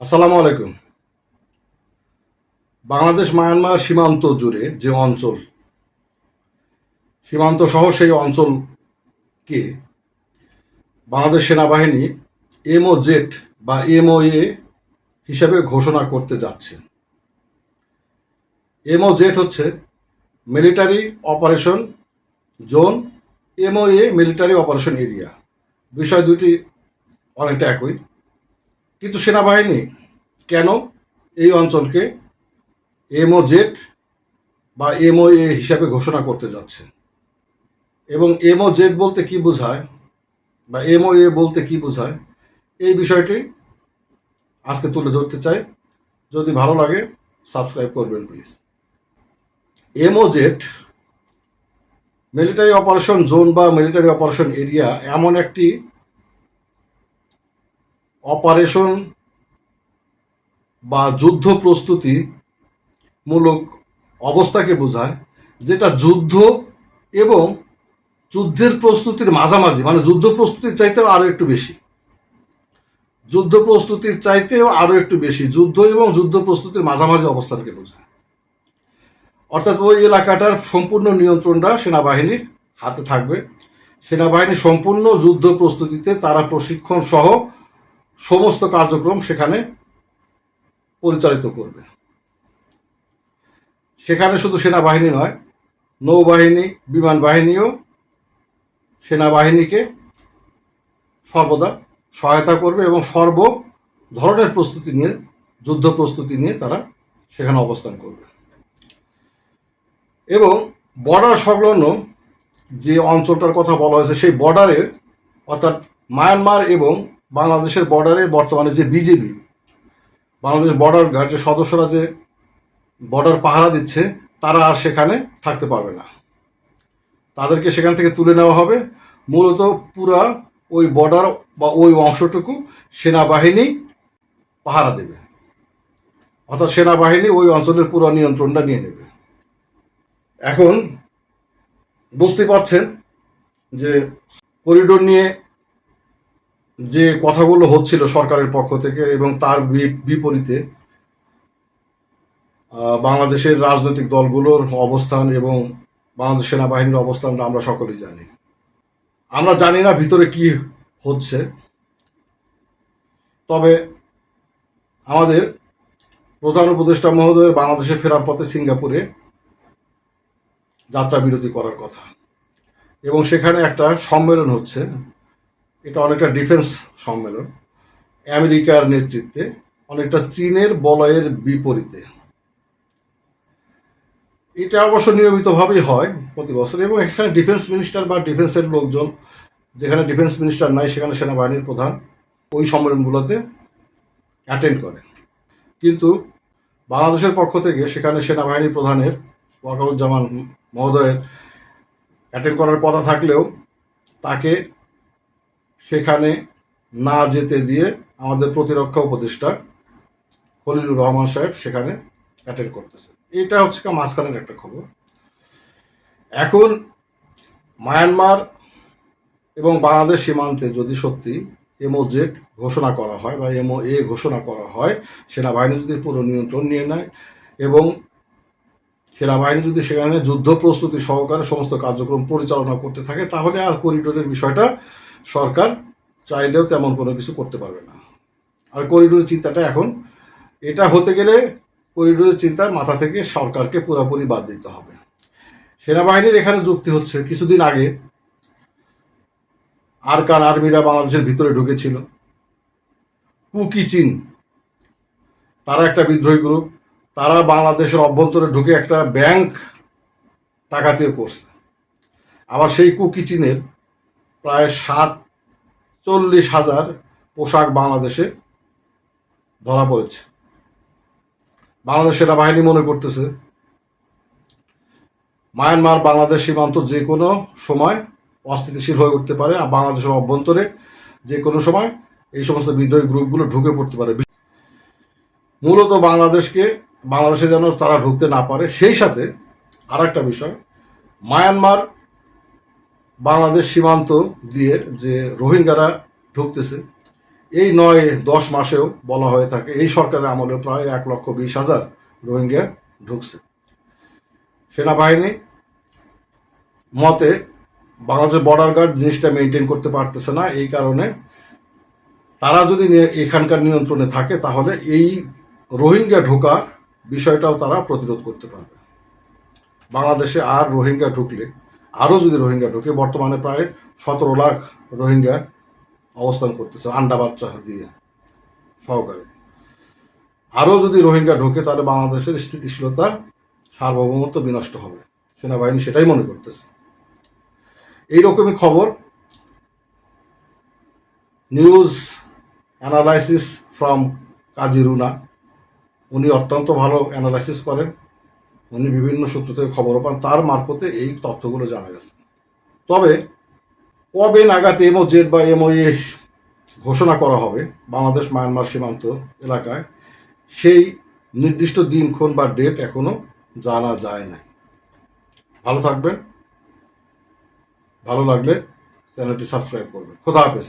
আসসালামু আলাইকুম। বাংলাদেশ মায়ানমার সীমান্ত জুড়ে যে অঞ্চল, সীমান্ত সহ সেই অঞ্চলকে বাংলাদেশ সেনাবাহিনী এমও জেট বা এমওএ হিসাবে ঘোষণা করতে যাচ্ছে। এমও জেট হচ্ছে military operation zone MO A military operation area বিষয় দুটি অনেকটা একই। কিন্তু সেনাবাহিনী কেন এই অঞ্চলকে এমও জেড বা এমওএ হিসাবে ঘোষণা করতে যাচ্ছে? এবং এমও জেড বলতে কি বোঝায় বা এমওএ বলতে কি বোঝায়? এই বিষয়টি আজকে তুলে ধরতে চাই। যদি ভালো লাগে, সাবস্ক্রাইব করবেন, please. MO Z military operation zone বা মিলিটারি অপারেশন এরিয়া এমন একটি অপারেশন বা যুদ্ধ প্রস্তুতি মূলক অবস্থাকে বোঝায়, যেটা যুদ্ধ এবং যুদ্ধের প্রস্তুতির মাঝামাঝি মানে যুদ্ধ প্রস্তুতির চাইতেও আরও একটু বেশি। যুদ্ধ প্রস্তুতির চাইতেও আরও একটু বেশি, যুদ্ধ এবং যুদ্ধ প্রস্তুতির মাঝামাঝি অবস্থানকে বোঝায়। অর্থাৎ ওই এলাকাটার সম্পূর্ণ নিয়ন্ত্রণটা সেনাবাহিনীর হাতে থাকবে। সেনাবাহিনী সম্পূর্ণ যুদ্ধ প্রস্তুতিতে তারা প্রশিক্ষণ সহ সমস্ত কার্যক্রম সেখানে পরিচালিত করবে। সেখানে শুধু সেনাবাহিনী নয়, নৌবাহিনী, বিমান বাহিনীও সেনাবাহিনীকে সর্বদা সহায়তা করবে এবং সর্ব ধরনের প্রস্তুতি নিয়ে, যুদ্ধ প্রস্তুতি নিয়ে তারা সেখানে অবস্থান করবে। এবং বর্ডার সংলগ্ন যে অঞ্চলটার কথা বলা হয়েছে, সেই বর্ডারে অর্থাৎ মায়ানমার এবং বাংলাদেশের বর্ডারে বর্তমানে যে বিজেপি, বাংলাদেশ বর্ডার গার্ডের সদস্যরা যে বর্ডার পাহারা দিচ্ছে, তারা আর সেখানে থাকতে পারবে না। তাদেরকে সেখান থেকে তুলে নেওয়া হবে। মূলত পুরা ওই বর্ডার বা ওই অংশটুকু সেনাবাহিনী পাহারা দেবে। অর্থাৎ সেনাবাহিনী ওই অঞ্চলের পুরো নিয়ন্ত্রণটা নিয়ে নেবে। এখন বুঝতে পারছেন যে করিডোর নিয়ে যে কথাগুলো হচ্ছিল সরকারের পক্ষ থেকে এবং তার বিপরীতে বাংলাদেশের রাজনৈতিক দলগুলোর অবস্থান এবং বাংলাদেশ সেনাবাহিনীর অবস্থানটা আমরা সকলেই জানি। আমরা জানি না ভিতরে কি হচ্ছে। তবে আমাদের প্রধান উপদেষ্টা মহোদয় বাংলাদেশে ফেরার পথে সিঙ্গাপুরে যাত্রা বিরতি করার কথা। এবং সেখানে একটা সম্মেলন হচ্ছে। এটা অনেকটা ডিফেন্স সম্মেলন, আমেরিকার নেতৃত্বে, অনেকটা চীনের বলয়ের বিপরীতে। এটা অবশ্য নিয়মিতভাবেই হয় প্রতি বছর, এবং এখানে ডিফেন্স মিনিস্টার বা ডিফেন্সের লোকজন, যেখানে ডিফেন্স মিনিস্টার নাই, সেখানে সেনাবাহিনীর প্রধান, ওই সম্মেলনগুলোতে অ্যাটেন্ড করে। কিন্তু বাংলাদেশের পক্ষ থেকে সেখানে সেনাবাহিনী প্রধানের, ওয়াকারুজ্জামান মহোদয়ের অ্যাটেন্ড করার কথা থাকলেও তাকে সেখানে না যেতে দিয়ে আমাদের প্রতিরক্ষা উপদেষ্টা খলিলুর রহমান সাহেব সেখানে অ্যাটেন্ড করতেছে এটা হচ্ছে মাঝখানের একটা খবর। এখন মায়ানমার এবং বাংলাদেশ সীমান্তে যদি সত্যি এমও জেড ঘোষণা করা হয় বা এমও এ ঘোষণা করা হয়, সেনাবাহিনী যদি পুরো নিয়ন্ত্রণ নিয়ে নেয় এবং সেনাবাহিনী যদি সেখানে যুদ্ধ প্রস্তুতি সহকারে সমস্ত কার্যক্রম পরিচালনা করতে থাকে, তাহলে আর করিডোরের বিষয়টা সরকার চাইলেও তেমন কোনো কিছু করতে পারবে না। আর করিডোরের চিন্তাটা এখন, এটা হতে গেলে করিডোরের চিন্তা মাথা থেকে সরকারকে পুরোপুরি বাদ দিতে হবে। সেনাবাহিনীর এখানে যুক্তি হচ্ছে, কিছুদিন আগে আরকান আর্মিরা বাংলাদেশের ভিতরে ঢুকেছিল। কুকি চীন, তারা একটা বিদ্রোহী গ্রুপ, তারা বাংলাদেশের অভ্যন্তরে ঢুকে একটা ব্যাংক টাকাতে করছে। আবার সেই কুকি চীনের প্রায় ষাট চল্লিশ হাজার পোশাক বাংলাদেশে ধরা পড়েছে। বাংলাদেশ সেনাবাহিনী মনে করতেছে, মায়ানমার বাংলাদেশ সীমান্ত যে কোনো সময় অস্থিতিশীল হয়ে উঠতে পারে আর বাংলাদেশের অভ্যন্তরে যে কোনো সময় এই সমস্ত বিদ্রোহী গ্রুপগুলো ঢুকে পড়তে পারে। মূলত বাংলাদেশকে, বাংলাদেশে যেন তারা ঢুকতে না পারে, সেই সাথে আর একটা বিষয়, মায়ানমার বাংলাদেশ সীমান্ত দিয়ে যে রোহিঙ্গারা ঢুকতেছে, এই নয়, দশ মাসেও বলা হয়ে থাকে, এই সরকারের আমলে প্রায় এক লক্ষ বিশ হাজার রোহিঙ্গা ঢুকছে। সেনাবাহিনী মতে বাংলাদেশের বর্ডার গার্ড জিনিসটা মেনটেন করতে পারতেছে না, এই কারণে তারা যদি এখানকার নিয়ন্ত্রণে থাকে, তাহলে এই রোহিঙ্গা ঢোকা বিষয়টাও তারা প্রতিরোধ করতে পারবে। বাংলাদেশে আর রোহিঙ্গা ঢুকলে আরও যদি রোহিঙ্গা ঢুকে, বর্তমানে প্রায় সতেরো লাখ রোহিঙ্গা অবস্থান করতেছে আন্ডা বাচ্চা দিয়ে সহকারে। আরও যদি রোহিঙ্গা ঢোকে, তাহলে বাংলাদেশের স্থিতিশীলতা সার্বভৌমত্ব বিনষ্ট হবে। সেনাবাহিনী সেটাই মনে করতেছে। এইরকমই খবর। News analysis from Kazi Runa উনি অত্যন্ত ভালো অ্যানালাইসিস করেন। উনি বিভিন্ন সূত্র থেকে খবরও পান, তার মারফতে এই তথ্যগুলো জানা গেছে। তবে কবে নাগাদ এমও জেড বা এমওএ ঘোষণা করা হবে বাংলাদেশ মায়ানমার সীমান্ত এলাকায়, সেই নির্দিষ্ট দিনক্ষণ বা ডেট এখনও জানা যায় না ভালো থাকবেন। ভালো লাগলে চ্যানেলটি সাবস্ক্রাইব করবেন। খোদা হাফেজ।